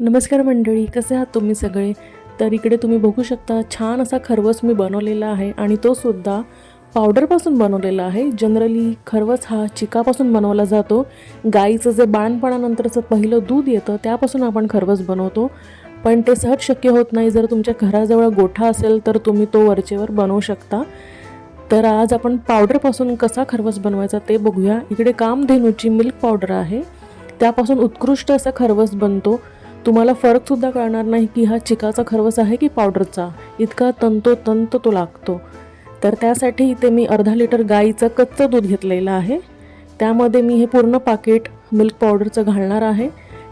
नमस्कार मंडळी कसे आहात तुम्ही सगळे? तर इकडे तुम्ही बघू शकता छान असा खरवस मी बनवलेला आहे आणि तो सुद्धा पावडरपासून बनवलेला आहे. जनरली खरवस हा चिकापासून बनवला जातो. गाईचं जे बाणपणानंतरचं पहिलं दूध येतं त्यापासून आपण खरवस बनवतो. पण ते सहज शक्य होत नाही. जर तुमच्या घराजवळ गोठा असेल तर तुम्ही तो वरचेवर बनवू शकता. तर आज आपण पावडरपासून कसा खरवस बनवायचा ते बघूया. इकडे कामधेनूची मिल्क पावडर आहे. त्यापासून उत्कृष्ट असा खरवस बनतो. तुम्हाला फरकसुद्धा कळणार नाही की हा चिकाचा खरवस आहे की पावडरचा. इतका तंतोतंत तो लागतो. तर त्यासाठी इथे मी अर्धा लिटर गाईचं कच्चं दूध घेतलेलं आहे. त्यामध्ये मी हे पूर्ण पाकिट मिल्क पावडरचं घालणार आहे.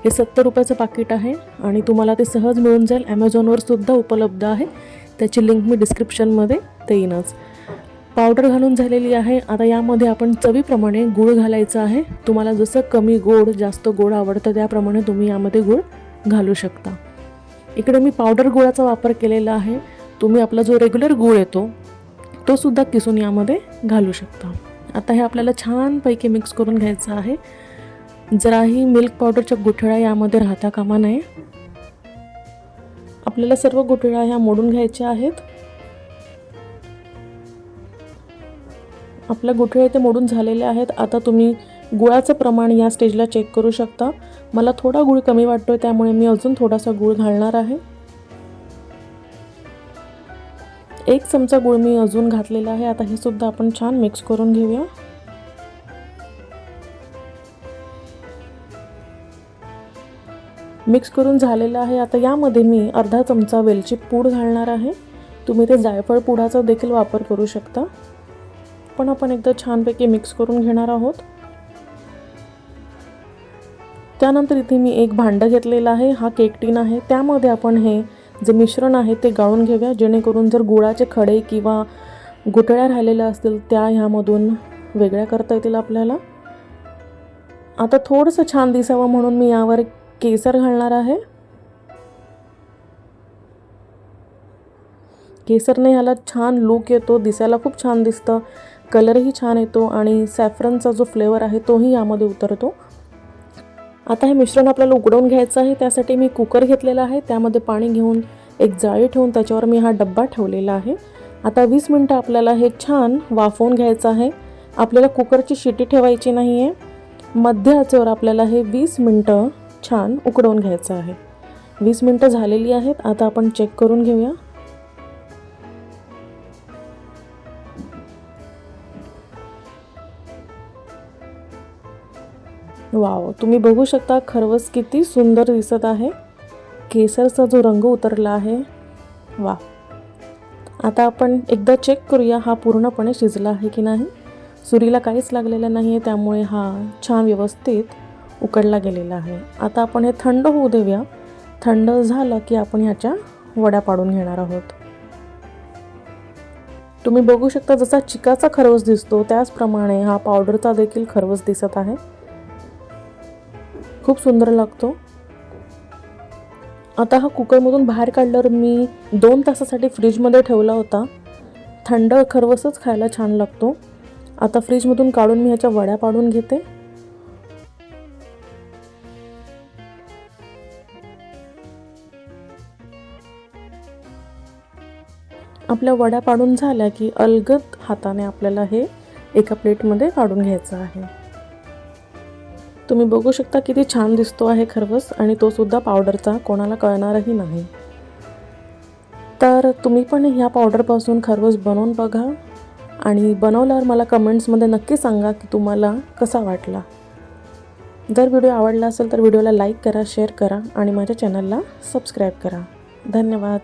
हे सत्तर रुपयाचं पाकिट आहे आणि तुम्हाला ते सहज मिळून जाईल. ॲमेझॉनवर सुद्धा उपलब्ध आहे. त्याची लिंक मी डिस्क्रिप्शनमध्ये देईनच. पावडर घालून झालेली आहे. आता यामध्ये आपण चवीप्रमाणे गूळ घालायचं आहे. तुम्हाला जसं कमी गोड जास्त गोड आवडतं त्याप्रमाणे तुम्ही यामध्ये गूळ घालू शकता. इकडे मी पावडर गुळाचा वापर केलेला आहे. तुम्ही आपला जो रेग्युलर गुळ येतो तो सुद्धा किसून यामध्ये घालू शकता. आता हे आपल्याला छानपैकी मिक्स करून घ्यायचं आहे. जराही मिल्क पावडरच्या गुठळ्या यामध्ये राहता कामा नये. आपल्याला सर्व गुठळ्या ह्या मोडून घ्यायच्या आहेत. आपल्या गुठळे ते मोडून झालेले आहेत. आता तुम्ही गुळाचं प्रमाण या स्टेजला चेक करू शकता. मला थोडा गुळ कमी वाटतोय त्यामुळे मी अजून थोडासा गुळ घालणार आहे. एक चमचा गुळ मी अजून घातलेला आहे आता हे सुद्धा आपण छान मिक्स करून घेऊया. मिक्स करून झालेलं आहे आता यामध्ये मी अर्धा चमचा वेलची पूड घालणार आहे. तुम्ही ते जायफळ पुडाचा देखील वापर करू शकता. पण आपण एकदा छानपैकी मिक्स करून घेणार आहोत. त्यानंतर इथे मी एक भांडं घेतलेलं आहे हा केक टीन आहे. त्यामध्ये आपण हे जे मिश्रण आहे ते गाळून घेऊया. जेणेकरून जर गुळाचे खडे किंवा गुटळ्या राहिलेल्या असतील त्या ह्यामधून वेगळ्या करता येतील आपल्याला. आता थोडंसं छान दिसावं म्हणून मी यावर केसर घालणार आहे. केसरने ह्याला छान लूक येतो दिसायला खूप छान दिसतं. कलरही छान येतो आणि सॅफ्रनचा जो फ्लेवर आहे तोही यामध्ये उतरतो. आता हे मिश्रण आपल्याला उकडवून घ्यायचं आहे. त्यासाठी मी कुकर घेतलेला आहे. त्यामध्ये पाणी घेऊन एक जाळी ठेवून त्याच्यावर मी हा डब्बा ठेवलेला आहे. आता वीस मिनटं आपल्याला हे छान वाफवून घ्यायचं आहे. आपल्याला कुकरची शिटी ठेवायची नाही आहे मध्य आचेवर आपल्याला हे वीस मिनटं छान उकडवून घ्यायचं आहे. वीस मिनटं झालेली आहेत. आता आपण चेक करून घेऊया. वाव तुम्ही बघू शकता खरवस किती सुंदर दिसत आहे. केसरचा जो रंग उतरला आहे वा आता आपण एकदा चेक करूया हा पूर्णपणे शिजला आहे की नाही. सुरीला काहीच लागलेलं नाही आहे त्यामुळे हा छान व्यवस्थित उकडला गेलेला आहे. आता आपण हे थंड होऊ देऊया. थंड झालं की आपण ह्याच्या वड्या पाडून घेणार आहोत. तुम्ही बघू शकता जसा चिकाचा खरवस दिसतो त्याचप्रमाणे हा पावडरचा देखील खरवस दिसत आहे. खूप सुंदर लागतो. आता हा कुकरमधून बाहेर काढल्यावर मी दोन तासासाठी फ्रीजमध्ये ठेवला होता. थंड खरवसच खायला छान लागतो. आता फ्रीजमधून काढून मी ह्याच्या वड्या पाडून घेते. आपल्या वड्या पाडून झाल्या की अलगद हाताने आपल्याला हे एका प्लेटमध्ये काढून घ्यायचं आहे. तुम्ही बघू शकता किती छान दिसतो आहे खरवस आणि तो सुद्धा पावडरचा कोणाला कळणारही नाही. तर तुम्ही पण ह्या पावडरपासून खरवस बनवून बघा आणि बनवल्यावर मला कमेंट्समध्ये नक्की सांगा की तुम्हाला कसा वाटला. जर व्हिडिओ आवडला असेल तर व्हिडिओला लाईक करा शेअर करा आणि माझ्या चॅनलला सबस्क्राईब करा. धन्यवाद.